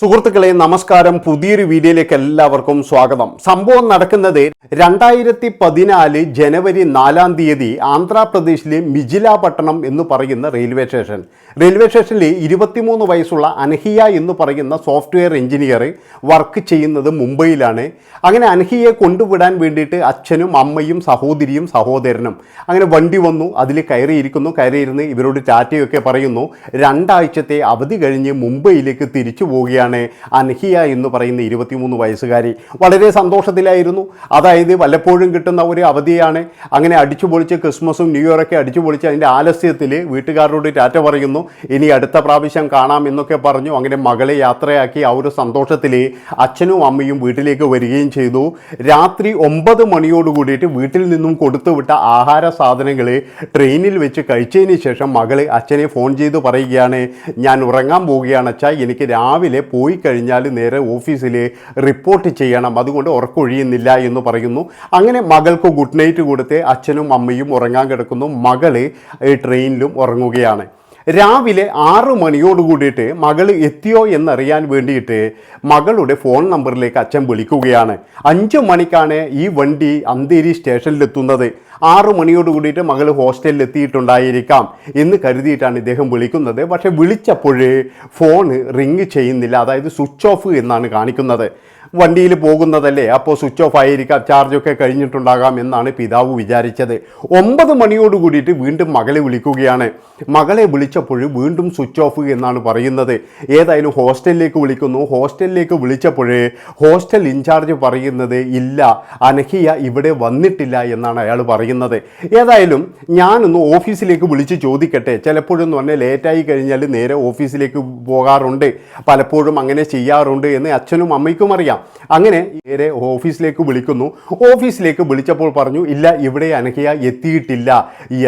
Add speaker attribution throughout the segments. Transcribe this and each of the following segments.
Speaker 1: സുഹൃത്തുക്കളെ നമസ്കാരം. പുതിയൊരു വീഡിയോയിലേക്ക് എല്ലാവർക്കും സ്വാഗതം. സംഭവം നടക്കുന്നത് രണ്ടായിരത്തി പതിനാല് ജനുവരി നാലാം തീയതി ആന്ധ്രാപ്രദേശിലെ മിജിലാപട്ടണം എന്ന് പറയുന്ന റെയിൽവേ സ്റ്റേഷൻ. റെയിൽവേ സ്റ്റേഷനിൽ ഇരുപത്തിമൂന്ന് വയസ്സുള്ള അനഹിയ എന്ന് പറയുന്ന സോഫ്റ്റ്വെയർ എഞ്ചിനീയർ വർക്ക് ചെയ്യുന്നത് മുംബൈയിലാണ്. അങ്ങനെ അനഹിയെ കൊണ്ടുവിടാൻ വേണ്ടിയിട്ട് അച്ഛനും അമ്മയും സഹോദരിയും സഹോദരനും അങ്ങനെ വണ്ടി വന്നു. അതിൽ കയറിയിരിക്കുന്നു. കയറിയിരുന്ന് ഇവരോട് ടാറ്റയൊക്കെ പറയുന്നു. രണ്ടാഴ്ചത്തെ അവധി കഴിഞ്ഞ് മുംബൈയിലേക്ക് തിരിച്ചു പോവുകയാണ് അൻഹിയ എന്ന് പറയുന്ന ഇരുപത്തിമൂന്ന് വയസ്സുകാരി? വളരെ സന്തോഷത്തിലായിരുന്നു. അതായത് വല്ലപ്പോഴും കിട്ടുന്ന ഒരു അവധിയാണ്. അങ്ങനെ അടിച്ചു പൊളിച്ച് ക്രിസ്മസും ന്യൂ ഇയറൊക്കെ അടിച്ചു പൊളിച്ച് അതിന്റെ ആലസ്യത്തിൽ വീട്ടുകാരോട് ടാറ്റ പറയുന്നു ഇനി അടുത്ത പ്രാവശ്യം കാണാം എന്നൊക്കെ പറഞ്ഞു. അങ്ങനെ മകളെ യാത്രയാക്കി ആ ഒരു സന്തോഷത്തിൽ അച്ഛനും അമ്മയും വീട്ടിലേക്ക് വരികയും ചെയ്തു. രാത്രി ഒമ്പത് മണിയോട് കൂടിയിട്ട് വീട്ടിൽ നിന്നും കൊടുത്തുവിട്ട ആഹാര സാധനങ്ങൾ ട്രെയിനിൽ വെച്ച് കഴിച്ചതിന് ശേഷം മകൾ അച്ഛനെ ഫോൺ ചെയ്ത് പറയുകയാണ് ഞാൻ ഉറങ്ങാൻ പോവുകയാണ് അച്ഛാ. എനിക്ക് രാവിലെ പോയി കഴിഞ്ഞാൽ നേരെ ഓഫീസിൽ റിപ്പോർട്ട് ചെയ്യണം. അതുകൊണ്ട് ഉറക്കൊഴിയുന്നില്ല എന്ന് പറയുന്നു. അങ്ങനെ മകൾക്ക് ഗുഡ് നൈറ്റ് കൊടുത്ത് അച്ഛനും അമ്മയും ഉറങ്ങാൻ കിടക്കുന്നു. മകൾ ട്രെയിനിലും ഉറങ്ങുകയാണ്. രാവിലെ ആറ് മണിയോട് കൂടിയിട്ട് മകൾ എത്തിയോ എന്നറിയാൻ വേണ്ടിയിട്ട് മകളുടെ ഫോൺ നമ്പറിലേക്ക് അച്ഛൻ വിളിക്കുകയാണ്. അഞ്ച് മണിക്കാണ് ഈ വണ്ടി അന്തേരി സ്റ്റേഷനിലെത്തുന്നത്. ആറു മണിയോട് കൂടിയിട്ട് മകൾ ഹോസ്റ്റലിൽ എത്തിയിട്ടുണ്ടായിരിക്കാം എന്ന് കരുതിയിട്ടാണ് ഇദ്ദേഹം വിളിക്കുന്നത്. പക്ഷേ വിളിച്ചപ്പോൾ ഫോൺ റിങ് ചെയ്യുന്നില്ല. അതായത് സ്വിച്ച് ഓഫ് എന്നാണ് കാണിക്കുന്നത്. വണ്ടിയിൽ പോകുന്നതല്ലേ? അപ്പോൾ സ്വിച്ച് ഓഫ് ആയിരിക്കാം ചാർജൊക്കെ കഴിഞ്ഞിട്ടുണ്ടാകാം എന്നാണ് പിതാവ് വിചാരിച്ചത്. ഒമ്പത് മണിയോട് കൂടിയിട്ട് വീണ്ടും മകളെ വിളിക്കുകയാണ്. മകളെ വിളിച്ചപ്പോൾ വീണ്ടും സ്വിച്ച് ഓഫ് എന്നാണ് പറയുന്നത്. ഏതായാലും ഹോസ്റ്റലിലേക്ക് വിളിക്കുന്നു. ഹോസ്റ്റലിലേക്ക് വിളിച്ചപ്പോൾ ഹോസ്റ്റൽ ഇൻചാർജ് പറയുന്നത് ഇല്ല അനഹിയ ഇവിടെ വന്നിട്ടില്ല എന്നാണ് അയാൾ പറയുന്നത്. ഏതായാലും ഞാനൊന്ന് ഓഫീസിലേക്ക് വിളിച്ച് ചോദിക്കട്ടെ. ചിലപ്പോഴെന്ന് പറഞ്ഞാൽ ലേറ്റായി കഴിഞ്ഞാൽ നേരെ ഓഫീസിലേക്ക് പോകാറുണ്ട്. പലപ്പോഴും അങ്ങനെ ചെയ്യാറുണ്ട് എന്ന് അച്ഛനും അമ്മയ്ക്കും അറിയാം. അങ്ങനെ നേരെ ഓഫീസിലേക്ക് വിളിക്കുന്നു. ഓഫീസിലേക്ക് വിളിച്ചപ്പോൾ പറഞ്ഞു ഇല്ല ഇവിടെ അനഘയ എത്തിയിട്ടില്ല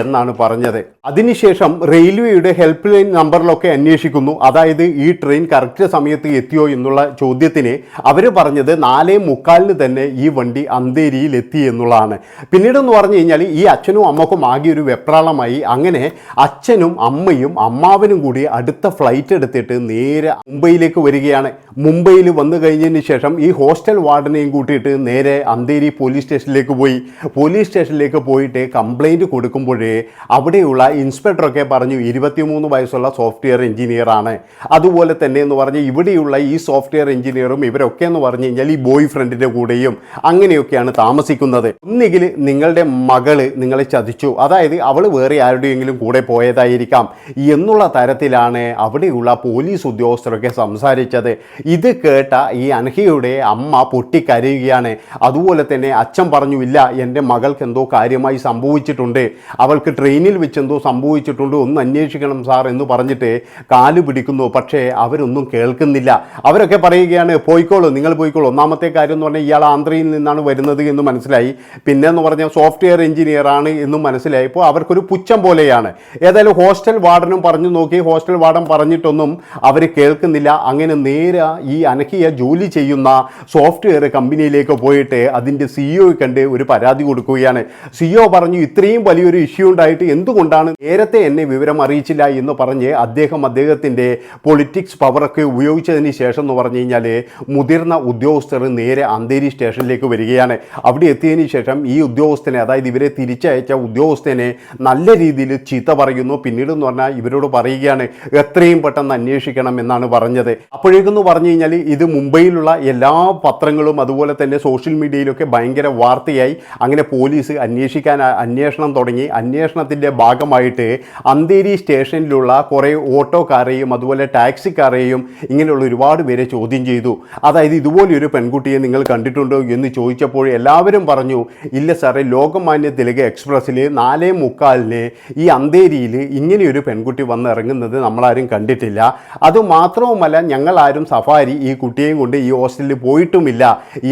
Speaker 1: എന്നാണ് പറഞ്ഞത്. അതിനുശേഷം റെയിൽവേയുടെ ഹെൽപ്പ് ലൈൻ നമ്പറിലൊക്കെ അന്വേഷിക്കുന്നു. അതായത് ഈ ട്രെയിൻ കറക്റ്റ് സമയത്ത് എത്തിയോ എന്നുള്ള ചോദ്യത്തിന് അവർ പറഞ്ഞത് നാലേ മുക്കാലിന് തന്നെ ഈ വണ്ടി അന്തേരിയിൽ എത്തി എന്നുള്ളതാണ്. പിന്നീടെന്ന് പറഞ്ഞു കഴിഞ്ഞാൽ ഈ അച്ഛനും അമ്മക്കും ആകെ ഒരു വെപ്രാളമായി. അങ്ങനെ അച്ഛനും അമ്മയും അമ്മാവനും കൂടി അടുത്ത ഫ്ലൈറ്റ് എടുത്തിട്ട് നേരെ മുംബൈയിലേക്ക് വരികയാണ്. മുംബൈയിൽ വന്നു കഴിഞ്ഞതിന് ശേഷം ഈ ഹോസ്റ്റൽ വാർഡനെയും കൂട്ടിയിട്ട് നേരെ അന്തേരി പോലീസ് സ്റ്റേഷനിലേക്ക് പോയി. പോലീസ് സ്റ്റേഷനിലേക്ക് പോയിട്ട് കംപ്ലൈന്റ് കൊടുക്കുമ്പോഴേ അവിടെയുള്ള ഇൻസ്പെക്ടറൊക്കെ പറഞ്ഞു ഇരുപത്തിമൂന്ന് വയസ്സുള്ള സോഫ്റ്റ്വെയർ എഞ്ചിനീയറാണ്. അതുപോലെ തന്നെ എന്ന് പറഞ്ഞ് ഇവിടെയുള്ള ഈ സോഫ്റ്റ്വെയർ എഞ്ചിനീയറും ഇവരൊക്കെ എന്ന് പറഞ്ഞു കഴിഞ്ഞാൽ ഈ ബോയ് ഫ്രണ്ടിന്റെ കൂടെയും അങ്ങനെയൊക്കെയാണ് താമസിക്കുന്നത്. ഒന്നുകിൽ നിങ്ങളുടെ മകൾ നിങ്ങളെ ചതിച്ചു. അതായത് അവൾ വേറെ ആരുടെയെങ്കിലും കൂടെ പോയതായിരിക്കാം എന്നുള്ള തരത്തിലാണ് അവിടെയുള്ള പോലീസ് ഉദ്യോഗസ്ഥരൊക്കെ സംസാരിച്ചത്. ഇത് കേട്ട ഈ അൻഹയുടെ അമ്മ പൊട്ടിക്കരയുകയാണ്. അതുപോലെ തന്നെ അച്ഛൻ പറഞ്ഞു ഇല്ല എന്റെ മകൾക്ക് എന്തോ കാര്യമായി സംഭവിച്ചിട്ടുണ്ട്. അവൾക്ക് ട്രെയിനിൽ വെച്ച് എന്തോ സംഭവിച്ചിട്ടുണ്ട്. ഒന്ന് അന്വേഷിക്കണം സാർ എന്ന് പറഞ്ഞിട്ട് കാൽ പിടിക്കുന്നു. പക്ഷേ അവരൊന്നും കേൾക്കുന്നില്ല. അവരൊക്കെ പറയുകയാണ് പോയിക്കോളൂ നിങ്ങൾ പോയിക്കോളൂ. ഒന്നാമത്തെ കാര്യം എന്ന് പറഞ്ഞാൽ ഇയാൾ ആന്ധ്രയിൽ നിന്നാണ് വരുന്നത് എന്ന് മനസ്സിലായി. പിന്നെ എന്ന് പറഞ്ഞാൽ സോഫ്റ്റ്വെയർ എഞ്ചിനീയർ ആണ് എന്നും മനസ്സിലായപ്പോൾ അവർക്കൊരു പുച്ഛം പോലെയാണ്. ഏതായാലും ഹോസ്റ്റൽ വാർഡനും പറഞ്ഞു നോക്കി. ഹോസ്റ്റൽ വാർഡൻ പറഞ്ഞിട്ടൊന്നും അവർ കേൾക്കുന്നില്ല. അങ്ങനെ നേരെ ഈ അനഹിയ ജോലി ചെയ്യുന്ന സോഫ്റ്റ്വെയർ കമ്പനിയിലേക്ക് പോയിട്ട് അതിന്റെ സിഇഒ കണ്ട് ഒരു പരാതി കൊടുക്കുകയാണ്. സിഇഒ പറഞ്ഞു ഇത്രയും വലിയൊരു ഇഷ്യൂ ഉണ്ടായിട്ട് എന്തുകൊണ്ടാണ് നേരത്തെ എന്നെ വിവരം അറിയിച്ചില്ല? എന്ന് പറഞ്ഞ് അദ്ദേഹം അദ്ദേഹത്തിന്റെ പൊളിറ്റിക്സ് പവറൊക്കെ ഉപയോഗിച്ചതിന് ശേഷം എന്ന് പറഞ്ഞു കഴിഞ്ഞാൽ മുതിർന്ന ഉദ്യോഗസ്ഥർ നേരെ അന്തേരി സ്റ്റേഷനിലേക്ക് വരികയാണ്. അവിടെ എത്തിയതിന് ശേഷം ഈ ഉദ്യോഗസ്ഥനെ അതായത് ഇവരെ തിരിച്ചയച്ച ഉദ്യോഗസ്ഥനെ നല്ല രീതിയിൽ ചീത്ത പറയുന്നു. പിന്നീട് എന്ന് പറഞ്ഞാൽ ഇവരോട് പറയുകയാണ് എത്രയും പെട്ടെന്ന് അന്വേഷിക്കണം എന്നാണ് പറഞ്ഞത്. അപ്പോഴേക്കെന്ന് പറഞ്ഞു കഴിഞ്ഞാൽ ഇത് മുംബൈയിലുള്ള എല്ലാ പത്രങ്ങളും അതുപോലെ തന്നെ സോഷ്യൽ മീഡിയയിലൊക്കെ ഭയങ്കര വാർത്തയായി. അങ്ങനെ പോലീസ് അന്വേഷിക്കാൻ അന്വേഷണം തുടങ്ങി. അന്വേഷണത്തിന്റെ ഭാഗമായിട്ട് അന്തേരി സ്റ്റേഷനിലുള്ള കുറേ ഓട്ടോക്കാരെയും അതുപോലെ ടാക്സിക്കാരെയും ഇങ്ങനെയുള്ള ഒരുപാട് പേരെ ചോദ്യം ചെയ്തു. അതായത് ഇതുപോലൊരു പെൺകുട്ടിയെ നിങ്ങൾ കണ്ടിട്ടുണ്ടോ എന്ന് ചോദിച്ചപ്പോൾ എല്ലാവരും പറഞ്ഞു ഇല്ല സാറേ ലോകമാന്യ തിലക എക്സ്പ്രസ്സിൽ നാലേ മുക്കാലിന് ഈ അന്തേരിയിൽ ഇങ്ങനെയൊരു പെൺകുട്ടി വന്നിറങ്ങുന്നത് നമ്മളാരും കണ്ടിട്ടില്ല. അതുമാത്രവുമല്ല ഞങ്ങളാരും സഫാരി ഈ കുട്ടിയെയും കൊണ്ട് ഈ ഹോസ്റ്റലിൽ പോയിട്ടുമില്ല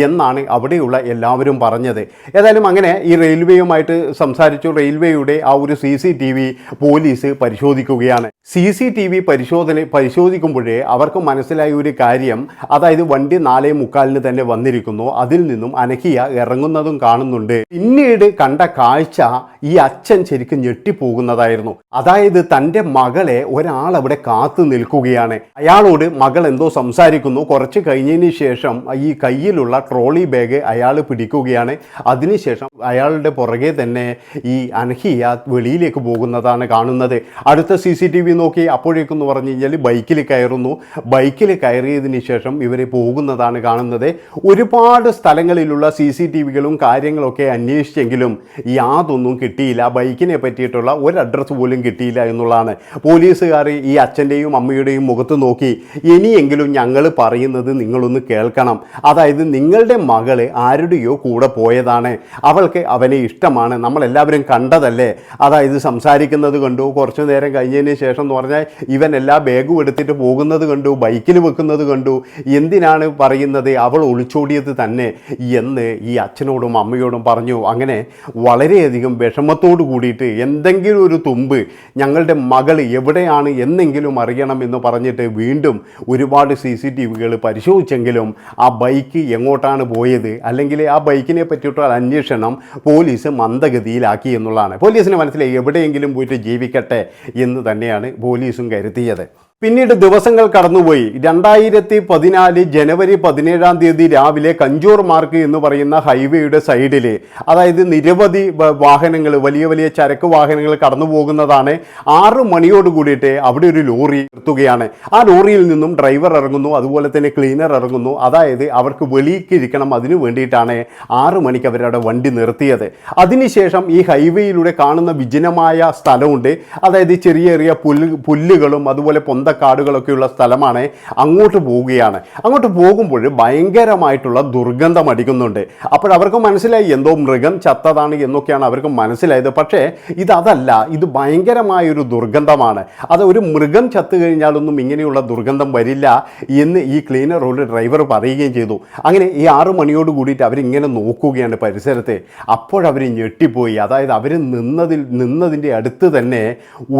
Speaker 1: എന്നാണ് അവിടെയുള്ള എല്ലാവരും പറഞ്ഞത്. ഏതായാലും അങ്ങനെ ഈ റെയിൽവേയുമായിട്ട് സംസാരിച്ചു. റെയിൽവേയുടെ ആ ഒരു C C T V police പരിശോധിക്കുകയാണ്. സി സി ടി വി പരിശോധന പരിശോധിക്കുമ്പോഴേ അവർക്ക് മനസ്സിലായ ഒരു കാര്യം അതായത് വണ്ടി നാലേ മുക്കാലിന് തന്നെ വന്നിരിക്കുന്നു. അതിൽ നിന്നും അനഹിയ ഇറങ്ങുന്നതും കാണുന്നുണ്ട്. പിന്നീട് കണ്ട കാഴ്ച ഈ അച്ഛൻ ശരിക്കും ഞെട്ടിപ്പോകുന്നതായിരുന്നു. അതായത് തന്റെ മകളെ ഒരാൾ അവിടെ കാത്തു നിൽക്കുകയാണ്. അയാളോട് മകൾ എന്തോ സംസാരിക്കുന്നു. കുറച്ച് കഴിഞ്ഞതിന് ശേഷം ഈ കയ്യിലുള്ള ട്രോളി ബാഗ് അയാൾ പിടിക്കുകയാണ്. അതിനുശേഷം അയാളുടെ പുറകെ തന്നെ ഈ അനഹിയ വെളിയിലേക്ക് പോകുന്നതാണ് കാണുന്നത്. അടുത്ത സി സി ടി വി നോക്കി അപ്പോഴേക്കെന്ന് പറഞ്ഞു കഴിഞ്ഞാൽ ബൈക്കിൽ കയറുന്നു. ബൈക്കിൽ കയറിയതിന് ശേഷം ഇവർ പോകുന്നതാണ് കാണുന്നത്. ഒരുപാട് സ്ഥലങ്ങളിലുള്ള സി സി ടി വികളും കാര്യങ്ങളൊക്കെ അന്വേഷിച്ചെങ്കിലും യാതൊന്നും കിട്ടിയില്ല. ബൈക്കിനെ പറ്റിയിട്ടുള്ള ഒരു അഡ്രസ്സ് പോലും കിട്ടിയില്ല എന്നുള്ളതാണ്. പോലീസുകാർ ഈ അച്ഛന്റെയും അമ്മയുടെയും മുഖത്ത് നോക്കി ഇനിയെങ്കിലും ഞങ്ങൾ പറയുന്നത് നിങ്ങളൊന്ന് കേൾക്കണം. അതായത് നിങ്ങളുടെ മകൾ ആരുടെയോ കൂടെ പോയതാണ്. അവൾക്ക് അവനെ ഇഷ്ടമാണ്. നമ്മളെല്ലാവരും കണ്ടതല്ലേ? അതായത് സംസാരിക്കുന്നത് കണ്ടു കുറച്ചു നേരം കഴിഞ്ഞതിന് ശേഷം എന്ന് പറഞ്ഞാൽ ഇവൻ എല്ലാ ബാഗും എടുത്തിട്ട് പോകുന്നത് കണ്ടു ബൈക്കിൽ വെക്കുന്നത് കണ്ടു. എന്തിനാണ് പറയുന്നത്? അവൾ ഒളിച്ചോടിയത് തന്നെ. എന്ന് ഈ അച്ഛനോടും അമ്മയോടും പറഞ്ഞു. അങ്ങനെ വളരെയധികം വിഷമത്തോട് കൂടിയിട്ട് എന്തെങ്കിലും ഒരു തുമ്പ് ഞങ്ങളുടെ മകൾ എവിടെയാണ് എന്നെങ്കിലും അറിയണം എന്ന് പറഞ്ഞിട്ട് വീണ്ടും ഒരുപാട് സി സി ടി വികൾ പരിശോധിച്ചെങ്കിലും ആ ബൈക്ക് എങ്ങോട്ടാണ് പോയത്? അല്ലെങ്കിൽ ആ ബൈക്കിനെ പറ്റിയിട്ടുള്ള അന്വേഷണം പോലീസ് മന്ദഗതിയിലാക്കി എന്നുള്ളതാണ്. പോലീസിന് മനസ്സിലായി എവിടെയെങ്കിലും പോയിട്ട് ജീവിക്കട്ടെ എന്ന് തന്നെയാണ് പോലീസും കരുതിയത്. പിന്നീട് ദിവസങ്ങൾ കടന്നുപോയി. രണ്ടായിരത്തി പതിനാല് ജനുവരി പതിനേഴാം തീയതി രാവിലെ കഞ്ചൂർ മാർക്ക് എന്ന് പറയുന്ന ഹൈവേയുടെ സൈഡിൽ അതായത് നിരവധി വാഹനങ്ങൾ വലിയ വലിയ ചരക്ക് വാഹനങ്ങൾ കടന്നു പോകുന്നതാണ് ആറ് മണിയോട് കൂടിയിട്ട് അവിടെ ഒരു ലോറി നിർത്തുകയാണ്. ആ ലോറിയിൽ നിന്നും ഡ്രൈവർ ഇറങ്ങുന്നു അതുപോലെ തന്നെ ക്ലീനർ ഇറങ്ങുന്നു. അതായത് അവർക്ക് വെളിയിലേക്ക് ഇരിക്കണം അതിനു വേണ്ടിയിട്ടാണ് ആറ് മണിക്ക് അവരവിടെ വണ്ടി നിർത്തിയത്. അതിനുശേഷം ഈ ഹൈവേയിലൂടെ കാണുന്ന വിജനമായ സ്ഥലമുണ്ട്. അതായത് ചെറിയ ചെറിയ പുല്ല് പുല്ലുകളും അതുപോലെ പൊന്തക്കാടുകളൊക്കെയുള്ള സ്ഥലമാണ് അങ്ങോട്ട് പോവുകയാണ്. അങ്ങോട്ട് പോകുമ്പോൾ ഭയങ്കരമായിട്ടുള്ള ദുർഗന്ധം അടിക്കുന്നുണ്ട്. അപ്പോൾ അവർക്ക് മനസ്സിലായി എന്തോ മൃഗം ചത്തതാണ് എന്നൊക്കെയാണ് അവർക്ക് മനസ്സിലായത്. പക്ഷേ ഇതല്ല ഇത് ഭയങ്കരമായൊരു ദുർഗന്ധമാണ്. അത് ഒരു മൃഗം ചത്തു കഴിഞ്ഞാലൊന്നും ഇങ്ങനെയുള്ള ദുർഗന്ധം വരില്ല എന്ന് ഈ ക്ലീനർ ഒരു ഡ്രൈവർ പറയുകയും ചെയ്തു. അങ്ങനെ ഈ ആറു മണിയോട് കൂടിയിട്ട് അവരിങ്ങനെ നോക്കുകയാണ് പരിസരത്തെ. അപ്പോഴവർ ഞെട്ടിപ്പോയി. അതായത് അവർ നിന്നതിൽ നിന്നതിന്റെ അടുത്ത് തന്നെ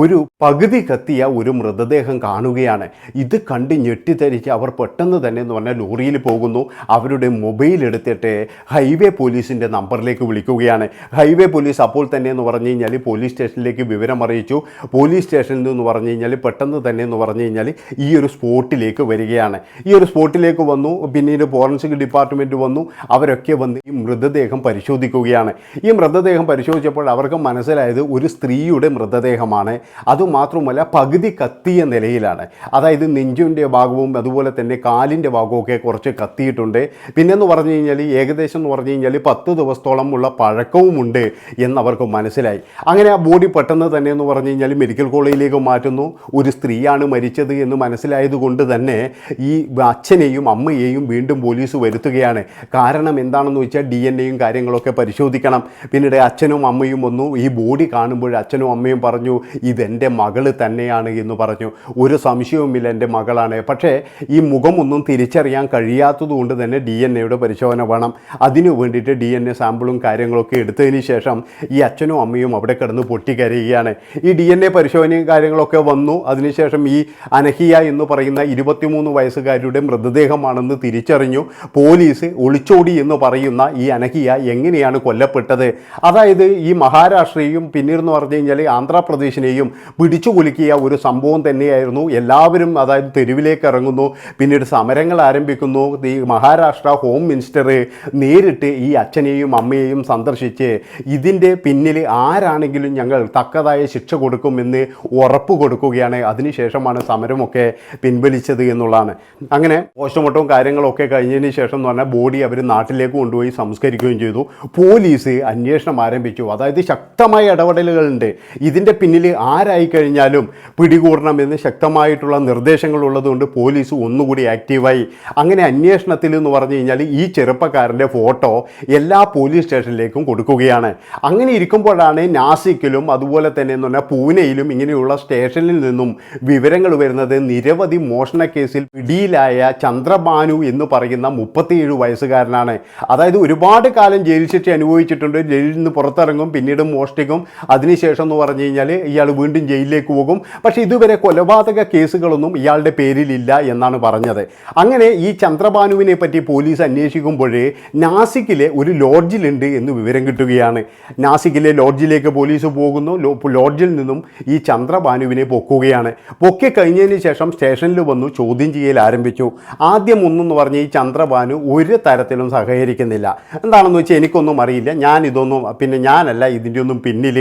Speaker 1: ഒരു പകുതി കത്തിയ ഒരു മൃതദേഹം കാണുകയാണ്. ഇത് കണ്ട് ഞെട്ടിത്തരിച്ച് അവർ പെട്ടെന്ന് തന്നെ എന്ന് പറഞ്ഞാൽ ലോറിയിൽ പോകുന്നു. അവരുടെ മൊബൈൽ എടുത്തിട്ട് ഹൈവേ പോലീസിന്റെ നമ്പറിലേക്ക് വിളിക്കുകയാണ്. ഹൈവേ പോലീസ് അപ്പോൾ തന്നെ എന്ന് പറഞ്ഞു കഴിഞ്ഞാൽ പോലീസ് സ്റ്റേഷനിലേക്ക് വിവരം അറിയിച്ചു. പോലീസ് സ്റ്റേഷനിൽ നിന്ന് പറഞ്ഞു കഴിഞ്ഞാൽ പെട്ടെന്ന് തന്നെ എന്ന് പറഞ്ഞു കഴിഞ്ഞാൽ ഈ ഒരു സ്പോട്ടിലേക്ക് വരികയാണ്. ഈ ഒരു സ്പോട്ടിലേക്ക് വന്നു. പിന്നീട് ഫോറൻസിക് ഡിപ്പാർട്ട്മെന്റ് വന്നു. അവരൊക്കെ വന്ന് ഈ മൃതദേഹം പരിശോധിക്കുകയാണ്. ഈ മൃതദേഹം പരിശോധിച്ചപ്പോൾ അവർക്ക് മനസ്സിലായത് ഒരു സ്ത്രീയുടെ മൃതദേഹമാണ്. അതുമാത്രമല്ല പകുതി കത്തിയ നിലയിലാണ് അതായത് നെഞ്ചിന്റെ ഭാഗവും അതുപോലെ തന്നെ കാലിന്റെ ഭാഗവും ഒക്കെ കുറച്ച് കത്തിയിട്ടുണ്ട്. പിന്നെന്ന് പറഞ്ഞു കഴിഞ്ഞാൽ ഏകദേശം എന്ന് പറഞ്ഞു കഴിഞ്ഞാൽ പത്ത് ദിവസത്തോളം ഉള്ള പഴക്കവുമുണ്ട് എന്നവർക്ക് മനസ്സിലായി. അങ്ങനെ ആ ബോഡി പെട്ടെന്ന് തന്നെ എന്ന് പറഞ്ഞു കഴിഞ്ഞാൽ മെഡിക്കൽ കോളേജിലേക്ക് മാറ്റുന്നു. ഒരു സ്ത്രീയാണ് മരിച്ചത് എന്ന് മനസ്സിലായത് കൊണ്ട് തന്നെ ഈ അച്ഛനെയും അമ്മയെയും വീണ്ടും പോലീസ് വരുത്തുകയാണ്. കാരണം എന്താണെന്ന് വെച്ചാൽ ഡി എൻ എയും കാര്യങ്ങളൊക്കെ പരിശോധിക്കണം. പിന്നീട് അച്ഛനും അമ്മയും വന്നു. ഈ ബോഡി കാണുമ്പോൾ അച്ഛനും അമ്മയും പറഞ്ഞു ഇതെന്റെ മകൾ തന്നെയാണ് എന്ന് പറഞ്ഞു. ഒരു സംശയവുമില്ല എന്റെ മകളാണ്. പക്ഷേ ഈ മുഖമൊന്നും തിരിച്ചറിയാൻ കഴിയാത്തതുകൊണ്ട് തന്നെ ഡി എൻ എയുടെ പരിശോധന വേണം. അതിനു വേണ്ടിയിട്ട് ഡി എൻ എ സാമ്പിളും കാര്യങ്ങളൊക്കെ എടുത്തതിന് ശേഷം ഈ അച്ഛനും അമ്മയും അവിടെ കിടന്ന് പൊട്ടിക്കരയുകയാണ്. ഈ ഡി എൻ എ പരിശോധനയും കാര്യങ്ങളൊക്കെ വന്നു. അതിനുശേഷം ഈ അനഹിയ എന്ന് പറയുന്ന ഇരുപത്തിമൂന്ന് വയസ്സുകാരുടെ മൃതദേഹമാണെന്ന് തിരിച്ചറിഞ്ഞു. പോലീസ് ഒളിച്ചോടി എന്ന് പറയുന്ന ഈ അനഹിയ എങ്ങനെയാണ് കൊല്ലപ്പെട്ടത്? അതായത് ഈ മഹാരാഷ്ട്രയും പിന്നീട് എന്ന് പറഞ്ഞു കഴിഞ്ഞാൽ ആന്ധ്രാപ്രദേശിനെയും പിടിച്ചു കുലുക്കിയ ഒരു സംഭവം തന്നെയായിരുന്നു എല്ലാവരും അതായത് തെരുവിലേക്ക് ഇറങ്ങുന്നു പിന്നീട് സമരങ്ങൾ ആരംഭിക്കുന്നു. ഈ മഹാരാഷ്ട്ര ഹോം മിനിസ്റ്റർ നേരിട്ട് ഈ അച്ഛനെയും അമ്മയെയും സന്ദർശിച്ച് ഇതിന്റെ പിന്നിൽ ആരാണെങ്കിലും ഞങ്ങൾ തക്കതായ ശിക്ഷ കൊടുക്കുമെന്ന് ഉറപ്പ് കൊടുക്കുകയാണ്. അതിനുശേഷമാണ് സമരമൊക്കെ പിൻവലിച്ചത് എന്നുള്ളതാണ്. അങ്ങനെ പോസ്റ്റ്മോർട്ടവും കാര്യങ്ങളൊക്കെ കഴിഞ്ഞതിന് ശേഷം എന്ന് പറഞ്ഞാൽ ബോഡി അവർ നാട്ടിലേക്ക് കൊണ്ടുപോയി സംസ്കരിക്കുകയും ചെയ്തു. പോലീസ് അന്വേഷണം ആരംഭിച്ചു. അതായത് ശക്തമായ ഇടപെടലുകളുണ്ട്. ഇതിന്റെ പിന്നിൽ ആരായി കഴിഞ്ഞാലും പിടികൂടണമെന്ന് ശക്തമായ വ്യക്തമായിട്ടുള്ള നിർദ്ദേശങ്ങൾ ഉള്ളതുകൊണ്ട് പോലീസ് ഒന്നുകൂടി ആക്റ്റീവായി. അങ്ങനെ അന്വേഷണത്തിൽ എന്ന് പറഞ്ഞു കഴിഞ്ഞാൽ ഈ ചെറുപ്പക്കാരന്റെ ഫോട്ടോ എല്ലാ പോലീസ് സ്റ്റേഷനിലേക്കും കൊടുക്കുകയാണ്. അങ്ങനെ ഇരിക്കുമ്പോഴാണ് നാസിക്കിലും അതുപോലെ തന്നെ എന്ന് പറഞ്ഞാൽ പൂനെയിലും ഇങ്ങനെയുള്ള സ്റ്റേഷനിൽ നിന്നും വിവരങ്ങൾ വരുന്നത് നിരവധി മോഷണ കേസിൽ പിടിയിലായ ചന്ദ്രഭാനു എന്ന് പറയുന്ന മുപ്പത്തിയേഴ് വയസ്സുകാരനാണ്. അതായത് ഒരുപാട് കാലം ജയിൽ ശിക്ഷ അനുഭവിച്ചിട്ടുണ്ട്. ജയിലിൽ നിന്ന് പുറത്തിറങ്ങും പിന്നീട് മോഷ്ടിക്കും. അതിനുശേഷം എന്ന് പറഞ്ഞു കഴിഞ്ഞാൽ ഇയാൾ വീണ്ടും ജയിലിലേക്ക് പോകും. പക്ഷേ ഇതുവരെ കൊലപാതക കേസുകളൊന്നും ഇയാളുടെ പേരിലില്ല എന്നാണ് പറഞ്ഞത്. അങ്ങനെ ഈ ചന്ദ്രഭാനുവിനെ പറ്റി പോലീസ് അന്വേഷിക്കുമ്പോഴേ നാസിക്കിലെ ഒരു ലോഡ്ജിലുണ്ട് എന്ന് വിവരം കിട്ടുകയാണ്. നാസിക്കിലെ ലോഡ്ജിലേക്ക് പോലീസ് പോകുന്നു. ലോഡ്ജിൽ നിന്നും ഈ ചന്ദ്രഭാനുവിനെ പൊക്കുകയാണ്. പൊക്കി കഴിഞ്ഞതിന് ശേഷം സ്റ്റേഷനിൽ വന്നു ചോദ്യം ചെയ്യൽ ആരംഭിച്ചു. ആദ്യം ഒന്നെന്ന് പറഞ്ഞ് ഈ ചന്ദ്രഭാനു ഒരു തരത്തിലും സഹകരിക്കുന്നില്ല. എന്താണെന്ന് വെച്ചാൽ എനിക്കൊന്നും അറിയില്ല. ഞാൻ ഇതൊന്നും പിന്നെ ഞാനല്ല ഇതിന്റെ ഒന്നും പിന്നിൽ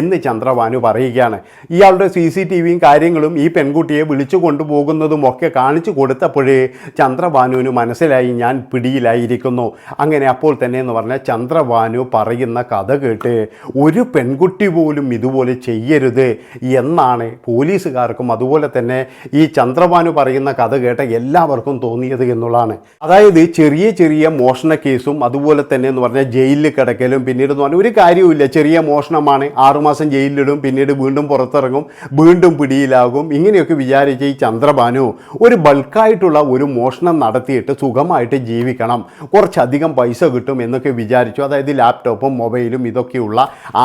Speaker 1: എന്ന് ചന്ദ്രഭാനു പറയുകയാണ്. ഇയാളുടെ സി സി ടി വിയും കാര്യങ്ങളും ഈ പെൺകുട്ടിയെ വിളിച്ചു കൊണ്ടുപോകുന്നതും ഒക്കെ കാണിച്ചു കൊടുത്തപ്പോഴേ ചന്ദ്രഭാനുവിന് മനസ്സിലായി ഞാൻ പിടിയിലായിരിക്കുന്നു. അങ്ങനെ അപ്പോൾ തന്നെ എന്ന് പറഞ്ഞാൽ ചന്ദ്രഭാനു പറയുന്ന കഥ കേട്ട് ഒരു പെൺകുട്ടി പോലും ഇതുപോലെ ചെയ്യരുത് എന്നാണ് പോലീസുകാർക്കും അതുപോലെ തന്നെ ഈ ചന്ദ്രഭാനു പറയുന്ന കഥ കേട്ട എല്ലാവർക്കും തോന്നിയത് എന്നുള്ളതാണ്. അതായത് ചെറിയ ചെറിയ മോഷണ കേസും അതുപോലെ തന്നെ എന്ന് പറഞ്ഞാൽ ജയിലിൽ കിടക്കലും പിന്നീട് എന്ന് പറഞ്ഞാൽ ഒരു കാര്യവുമില്ല. ചെറിയ മോഷണമാണ്. ആറുമാസം ജയിലിലിടും പിന്നീട് വീണ്ടും പുറത്തിറങ്ങും വീണ്ടും പിടിയിലാകും ഇങ്ങനെയൊക്കെ വിചാരിച്ച ഈ ചന്ദ്രഭാനു ഒരു ബൾക്കായിട്ടുള്ള ഒരു മോഷണം നടത്തിയിട്ട് സുഖമായിട്ട് ജീവിക്കണം. കുറച്ചധികം പൈസ കിട്ടും എന്നൊക്കെ വിചാരിച്ചു. അതായത് ലാപ്ടോപ്പും മൊബൈലും ഇതൊക്കെയുള്ള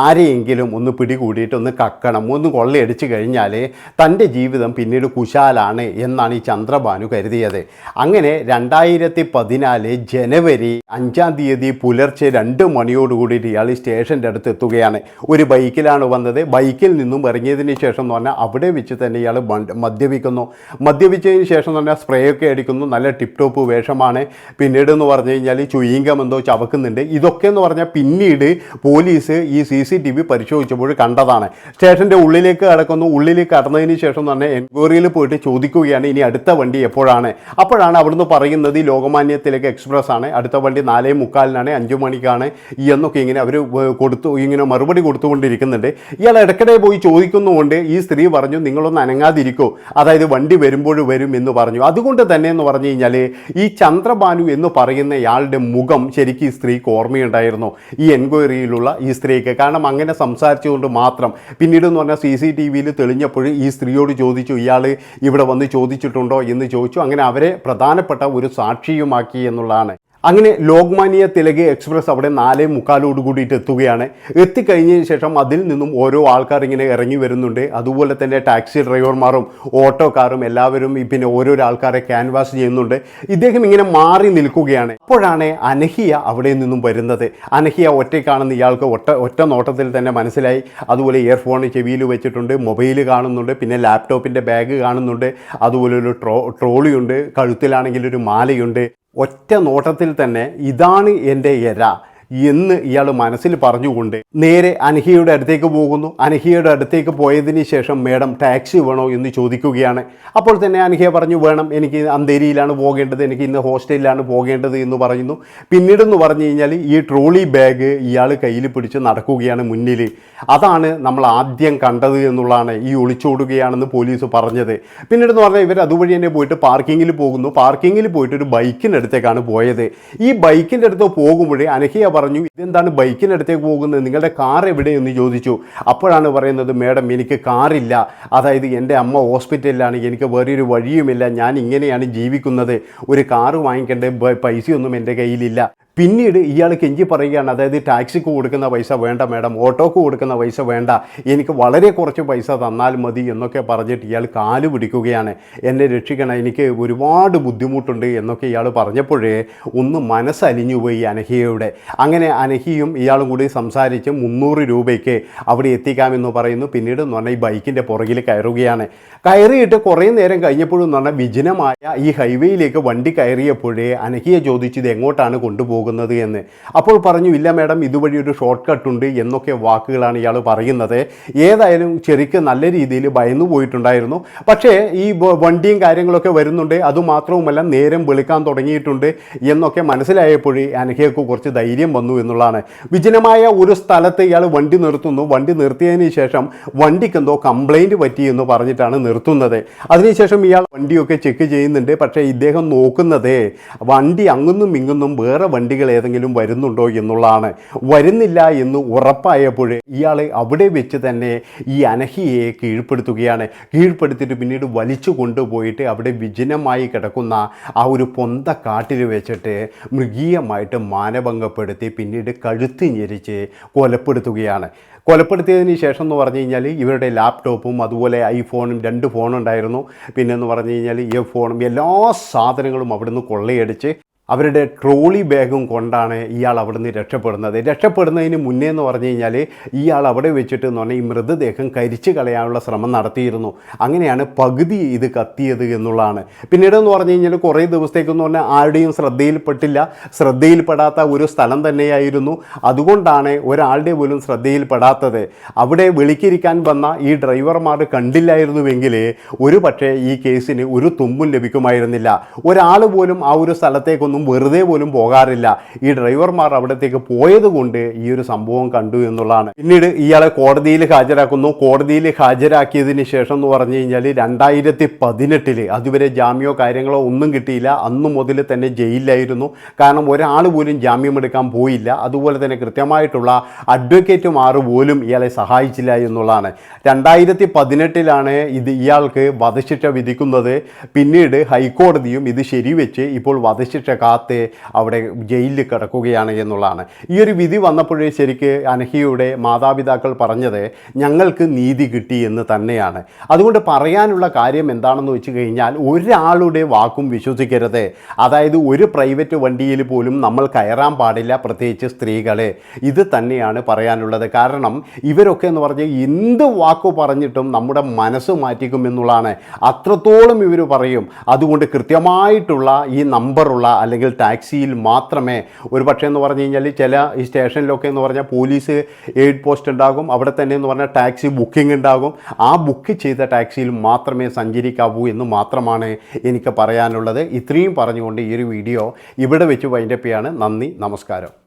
Speaker 1: ആരെയെങ്കിലും ഒന്ന് പിടികൂടിയിട്ട് ഒന്ന് കക്കണം. ഒന്ന് കൊള്ളയടിച്ച് കഴിഞ്ഞാൽ തന്റെ ജീവിതം പിന്നീട് കുശാലാണ് എന്നാണ് ഈ ചന്ദ്രഭാനു കരുതിയത്. അങ്ങനെ രണ്ടായിരത്തി പതിനാല് ജനുവരി അഞ്ചാം തീയതി പുലർച്ചെ രണ്ട് മണിയോട് കൂടിയിട്ട് ഇയാൾ സ്റ്റേഷന്റെ അടുത്ത് എത്തുകയാണ്. ഒരു ബൈക്കിലാണ് വന്നത്. ബൈക്കിൽ നിന്നും ഇറങ്ങിയതിന് ശേഷം എന്ന് പറഞ്ഞാൽ അവിടെ വെച്ച് തന്നെ ഇയാൾ മദ്യപിക്കുന്നു. മദ്യപിച്ചതിന് ശേഷം തന്നെ സ്പ്രേ ഒക്കെ അടിക്കുന്നു. നല്ല ടിപ് ടോപ്പ് വേഷമാണ്. പിന്നീട് എന്ന് പറഞ്ഞു കഴിഞ്ഞാൽ ചുയിങ്കം എന്തോ ചവക്കുന്നുണ്ട്. ഇതൊക്കെ എന്ന് പറഞ്ഞാൽ പിന്നീട് പോലീസ് ഈ സി സി ടി വി പരിശോധിച്ചപ്പോൾ കണ്ടതാണ്. സ്റ്റേഷന്റെ ഉള്ളിലേക്ക് കടക്കുന്നു. ഉള്ളിലേക്ക് കടന്നതിന് ശേഷം തന്നെ എൻക്വയറിയിൽ പോയിട്ട് ചോദിക്കുകയാണ് ഇനി അടുത്ത വണ്ടി എപ്പോഴാണ്? അപ്പോഴാണ് അവിടുന്ന് പറയുന്നത് ഈ ലോകമാന്യത്തിലേക്ക് എക്സ്പ്രസ് ആണ്. അടുത്ത വണ്ടി നാലേ മുക്കാലിനാണ് അഞ്ചു മണിക്കാണ് എന്നൊക്കെ ഇങ്ങനെ അവർ കൊടുത്തു ഇങ്ങനെ മറുപടി കൊടുത്തുകൊണ്ടിരിക്കുന്നുണ്ട്. ഇയാൾ ഇടയ്ക്കിടെ പോയി ചോദിക്കുന്നുകൊണ്ട് ഈ സ്ത്രീ പറഞ്ഞു നിങ്ങളൊന്ന് അനങ്ങാതിരിക്കോ. അതായത് വണ്ടി വരുമ്പോൾ വരും എന്ന് പറഞ്ഞു. അതുകൊണ്ട് തന്നെ എന്ന് പറഞ്ഞു കഴിഞ്ഞാൽ ഈ ചന്ദ്രഭാനു എന്ന് പറയുന്നയാളുടെ മുഖം ശരിക്കും ഈ സ്ത്രീക്ക് ഓർമ്മയുണ്ടായിരുന്നു. ഈ എൻക്വയറിയിലുള്ള ഈ സ്ത്രീക്ക്. കാരണം അങ്ങനെ സംസാരിച്ചുകൊണ്ട് മാത്രം. പിന്നീട് എന്ന് പറഞ്ഞാൽ സി സി ടി വിയിൽ തെളിഞ്ഞപ്പോൾ ഈ സ്ത്രീയോട് ചോദിച്ചു ഇയാൾ ഇവിടെ വന്ന് ചോദിച്ചിട്ടുണ്ടോ? എന്ന് ചോദിച്ചു. അങ്ങനെ അവരെ പ്രധാനപ്പെട്ട ഒരു സാക്ഷിയുമാക്കി എന്നുള്ളതാണ്. അങ്ങനെ ലോക്മാനിയ തിലക് എക്സ്പ്രസ് അവിടെ നാലേ മുക്കാലോട് കൂടിയിട്ട് എത്തുകയാണ്. എത്തിക്കഴിഞ്ഞതിന് ശേഷം അതിൽ നിന്നും ഓരോ ആൾക്കാർ ഇങ്ങനെ ഇറങ്ങി വരുന്നുണ്ട്. അതുപോലെ തന്നെ ടാക്സി ഡ്രൈവർമാരും ഓട്ടോക്കാരും എല്ലാവരും പിന്നെ ഓരോരോ ആൾക്കാരെ ക്യാൻവാസ് ചെയ്യുന്നുണ്ട്. ഇദ്ദേഹം ഇങ്ങനെ മാറി നിൽക്കുകയാണ്. അപ്പോഴാണ് അനഹിയ അവിടെ നിന്നും വരുന്നത്. അനഹിയ ഒറ്റയ്ക്കാണെന്ന് ഇയാൾക്ക് ഒറ്റ ഒറ്റ നോട്ടത്തിൽ തന്നെ മനസ്സിലായി. അതുപോലെ ഇയർഫോൺ ചെവിയിൽ വെച്ചിട്ടുണ്ട് മൊബൈൽ കാണുന്നുണ്ട് പിന്നെ ലാപ്ടോപ്പിന്റെ ബാഗ് കാണുന്നുണ്ട്. അതുപോലെ ഒരു ട്രോ ട്രോളിയുണ്ട് കഴുത്തിലാണെങ്കിൽ ഒരു മാലയുണ്ട്. ഒറ്റ നോട്ടത്തിൽ തന്നെ ഇതാണ് എന്റെ എര. എന്ന് ഇയാൾ മനസ്സിൽ പറഞ്ഞുകൊണ്ട് നേരെ അനഹിയുടെ അടുത്തേക്ക് പോകുന്നു. അനഹിയുടെ അടുത്തേക്ക് പോയതിന് ശേഷം മേഡം ടാക്സി വേണോ എന്ന് ചോദിക്കുകയാണ്. അപ്പോൾ തന്നെ അനഹിയ പറഞ്ഞു വേണം എനിക്ക് അന്തേരിയിലാണ് പോകേണ്ടത് എനിക്ക് ഇന്ന് ഹോസ്റ്റലിലാണ് പോകേണ്ടത് എന്ന് പറയുന്നു. പിന്നീടെന്ന് പറഞ്ഞു കഴിഞ്ഞാൽ ഈ ട്രോളി ബാഗ് ഇയാൾ കയ്യിൽ പിടിച്ച് നടക്കുകയാണ് മുന്നിൽ അതാണ് നമ്മൾ ആദ്യം കണ്ടത് എന്നുള്ളതാണ് ഈ ഒളിച്ചോടുകയാണെന്ന് പോലീസ് പറഞ്ഞത്. പിന്നീടെന്ന് പറഞ്ഞാൽ ഇവർ അതുവഴി തന്നെ പോയിട്ട് പാർക്കിങ്ങിൽ പോകുന്നു. പാർക്കിങ്ങിൽ പോയിട്ട് ഒരു ബൈക്കിന്റെ അടുത്തേക്കാണ് പോയത്. ഈ ബൈക്കിന്റെ അടുത്ത് പോകുമ്പോഴേ അനഹിയ പറഞ്ഞു ഇതെന്താണ് ബൈക്കിനടുത്തേക്ക് പോകുന്നത്? നിങ്ങളുടെ കാർ എവിടെ എന്ന് ചോദിച്ചു. അപ്പോഴാണ് പറയുന്നത് മേഡം എനിക്ക് കാറില്ല. അതായത് എന്റെ അമ്മ ഹോസ്പിറ്റലിലാണ്. എനിക്ക് വേറൊരു വഴിയുമില്ല. ഞാൻ ഇങ്ങനെയാണ് ജീവിക്കുന്നത്. ഒരു കാറ് വാങ്ങിക്കേണ്ട പൈസയൊന്നും എന്റെ കയ്യിലില്ല. പിന്നീട് ഇയാൾ കെഞ്ചി പറയുകയാണ് അതായത് ടാക്സിക്ക് കൊടുക്കുന്ന പൈസ വേണ്ട മേഡം ഓട്ടോക്ക് കൊടുക്കുന്ന പൈസ വേണ്ട എനിക്ക് വളരെ കുറച്ച് പൈസ തന്നാൽ മതി എന്നൊക്കെ പറഞ്ഞിട്ട് ഇയാൾ കാൽ പിടിക്കുകയാണ്. എന്നെ രക്ഷിക്കണം എനിക്ക് ഒരുപാട് ബുദ്ധിമുട്ടുണ്ട് എന്നൊക്കെ ഇയാൾ പറഞ്ഞപ്പോഴേ ഒന്ന് മനസ്സലിഞ്ഞു പോയി അനഹിയയുടെ. അങ്ങനെ അനഹിയും ഇയാളും കൂടി സംസാരിച്ച് മുന്നൂറ് രൂപയ്ക്ക് അവിടെ എത്തിക്കാമെന്ന് പറയുന്നു. പിന്നീട് എന്ന് പറഞ്ഞാൽ ഈ ബൈക്കിന്റെ പുറകിൽ കയറുകയാണ്. കയറിയിട്ട് കുറേ നേരം കഴിഞ്ഞപ്പോഴും എന്ന് പറഞ്ഞാൽ വിജനമായ ഈ ഹൈവേയിലേക്ക് വണ്ടി കയറിയപ്പോഴേ അനഹിയെ ചോദിച്ചത് എങ്ങോട്ടാണ് കൊണ്ടുപോകുന്നത്? പോകുന്നത് എന്ന്. അപ്പോൾ പറഞ്ഞു ഇല്ല മാഡം ഇതുവഴി ഒരു ഷോർട്ട് കട്ട് ഉണ്ട് എന്നൊക്കെ വാക്കുകളാണ് ഇയാൾ പറയുന്നത്. ഏതായാലും ചെറിക്ക് നല്ല രീതിയിൽ ഭയന്നു പോയിട്ടുണ്ടായിരുന്നു. പക്ഷേ ഈ വണ്ടിയും കാര്യങ്ങളൊക്കെ വരുന്നുണ്ട്. അതുമാത്രവുമല്ല നേരം വിളിക്കാൻ തുടങ്ങിയിട്ടുണ്ട് എന്നൊക്കെ മനസ്സിലായപ്പോഴേ അനഘയ്ക്ക് കുറച്ച് ധൈര്യം വന്നു എന്നുള്ളതാണ്. വിജനമായ ഒരു സ്ഥലത്ത് ഇയാൾ വണ്ടി നിർത്തുന്നു. വണ്ടി നിർത്തിയതിന് ശേഷം വണ്ടിക്ക് എന്തോ കംപ്ലൈന്റ് പറ്റി എന്ന് പറഞ്ഞിട്ടാണ് നിർത്തുന്നത്. അതിനുശേഷം ഇയാൾ വണ്ടിയൊക്കെ ചെക്ക് ചെയ്യുന്നുണ്ട്. പക്ഷേ ഇദ്ദേഹം നോക്കുന്നത് വണ്ടി അങ്ങുന്നും ഇങ്ങുന്നും വേറെ വണ്ടികൾ ഏതെങ്കിലും വരുന്നുണ്ടോ എന്നുള്ളതാണ്. വരുന്നില്ല എന്ന് ഉറപ്പായപ്പോൾ ഇയാളെ അവിടെ വെച്ച് തന്നെ ഈ അനഹിയെ കീഴ്പ്പെടുത്തുകയാണ്. കീഴ്പ്പെടുത്തിയിട്ട് പിന്നീട് വലിച്ചു കൊണ്ടുപോയിട്ട് അവിടെ വിജനമായി കിടക്കുന്ന ആ ഒരു പൊന്ത കാട്ടിൽ വെച്ചിട്ട് മൃഗീയമായിട്ട് മാനഭംഗപ്പെടുത്തി പിന്നീട് കഴുത്ത് ഞെരിച്ച് കൊലപ്പെടുത്തുകയാണ്. കൊലപ്പെടുത്തിയതിന് ശേഷം എന്ന് പറഞ്ഞു കഴിഞ്ഞാൽ ഇവരുടെ ലാപ്ടോപ്പും അതുപോലെ ഐഫോണും രണ്ട് ഫോണുണ്ടായിരുന്നു. പിന്നെ എന്ന് പറഞ്ഞു കഴിഞ്ഞാൽ ഇയർ ഫോണും എല്ലാ സാധനങ്ങളും അവിടുന്ന് കൊള്ളയടിച്ച് അവരുടെ ട്രോളി ബാഗും കൊണ്ടാണ് ഇയാൾ അവിടെ നിന്ന് രക്ഷപ്പെടുന്നത്. രക്ഷപ്പെടുന്നതിന് മുന്നേ എന്ന് പറഞ്ഞു കഴിഞ്ഞാൽ ഇയാൾ അവിടെ വെച്ചിട്ട് എന്ന് പറഞ്ഞാൽ ഈ മൃതദേഹം കരിച്ചു കളയാനുള്ള ശ്രമം നടത്തിയിരുന്നു. അങ്ങനെയാണ് പകുതി ഇത് കത്തിയത് എന്നുള്ളതാണ്. പിന്നീട് എന്ന് പറഞ്ഞു കഴിഞ്ഞാൽ കുറേ ദിവസത്തേക്കെന്ന് പറഞ്ഞാൽ ആരുടെയും ശ്രദ്ധയിൽപ്പെട്ടില്ല. ശ്രദ്ധയിൽപ്പെടാത്ത ഒരു സ്ഥലം തന്നെയായിരുന്നു. അതുകൊണ്ടാണ് ഒരാളുടെ പോലും ശ്രദ്ധയിൽപ്പെടാത്തത്. അവിടെ വിളിക്കിരിക്കാൻ വന്ന ഈ ഡ്രൈവർമാർ കണ്ടില്ലായിരുന്നുവെങ്കിൽ ഒരു പക്ഷേ ഈ കേസിന് ഒരു തുമ്പും ലഭിക്കുമായിരുന്നില്ല. ഒരാൾ പോലും ആ ഒരു സ്ഥലത്തേക്കൊന്നും വെറുതെ പോലും പോകാറില്ല. ഈ ഡ്രൈവർമാർ അവിടത്തേക്ക് പോയത് കൊണ്ട് ഈ ഒരു സംഭവം കണ്ടു എന്നുള്ളതാണ്. പിന്നീട് ഇയാളെ കോടതിയിൽ ഹാജരാക്കുന്നു. കോടതിയിൽ ഹാജരാക്കിയതിന് ശേഷം എന്ന് പറഞ്ഞു കഴിഞ്ഞാൽ രണ്ടായിരത്തി പതിനെട്ടിൽ അതുവരെ ജാമ്യമോ കാര്യങ്ങളോ ഒന്നും കിട്ടിയില്ല. അന്ന് മുതൽ തന്നെ ജയിലിലായിരുന്നു. കാരണം ഒരാൾ പോലും ജാമ്യം എടുക്കാൻ പോയില്ല. അതുപോലെ തന്നെ കൃത്യമായിട്ടുള്ള അഡ്വക്കേറ്റുമാർ പോലും ഇയാളെ സഹായിച്ചില്ല എന്നുള്ളതാണ്. രണ്ടായിരത്തി പതിനെട്ടിലാണ് ഇത് ഇയാൾക്ക് വധശിക്ഷ വിധിക്കുന്നത്. പിന്നീട് ഹൈക്കോടതിയും ഇത് ശരിവെച്ച് ഇപ്പോൾ വധശിക്ഷ കാത്ത് അവിടെ ജയിലിൽ കിടക്കുകയാണ് എന്നുള്ളതാണ്. ഈ ഒരു വിധി വന്നപ്പോഴേ ശരിക്ക് അനഹിയുടെ മാതാപിതാക്കൾ പറഞ്ഞത് ഞങ്ങൾക്ക് നീതി കിട്ടി എന്ന് തന്നെയാണ്. അതുകൊണ്ട് പറയാനുള്ള കാര്യം എന്താണെന്ന് വെച്ച് കഴിഞ്ഞാൽ ഒരാളുടെ വാക്കും വിശ്വസിക്കരുത്. അതായത് ഒരു പ്രൈവറ്റ് വണ്ടിയിൽ പോലും നമ്മൾ കയറാൻ പാടില്ല പ്രത്യേകിച്ച് സ്ത്രീകളെ. ഇത് തന്നെയാണ് പറയാനുള്ളത്. കാരണം ഇവരൊക്കെ എന്ന് പറഞ്ഞാൽ എന്ത് വാക്ക് പറഞ്ഞിട്ടും നമ്മുടെ മനസ്സ് മാറ്റിക്കും എന്നുള്ളതാണ്. അത്രത്തോളം ഇവർ പറയും. അതുകൊണ്ട് കൃത്യമായിട്ടുള്ള ഈ നമ്പറുള്ള അല്ലെങ്കിൽ ടാക്സിയിൽ മാത്രമേ ഒരു പക്ഷേ എന്ന് പറഞ്ഞു കഴിഞ്ഞാൽ ചില ഈ സ്റ്റേഷനിലൊക്കെ എന്ന് പറഞ്ഞാൽ പോലീസ് എയ്ഡ് പോസ്റ്റ് ഉണ്ടാകും. അവിടെ തന്നെ എന്ന് പറഞ്ഞാൽ ടാക്സി ബുക്കിംഗ് ഉണ്ടാകും. ആ ബുക്ക് ചെയ്ത ടാക്സിയിൽ മാത്രമേ സഞ്ചരിക്കാവൂ എന്ന് മാത്രമാണ് എനിക്ക് പറയാനുള്ളത്. ഇത്രയും പറഞ്ഞുകൊണ്ട് ഈ ഒരു വീഡിയോ ഇവിടെ വെച്ച് വൈൻഡപ്പ് ചെയ്യാണ്. നന്ദി നമസ്കാരം.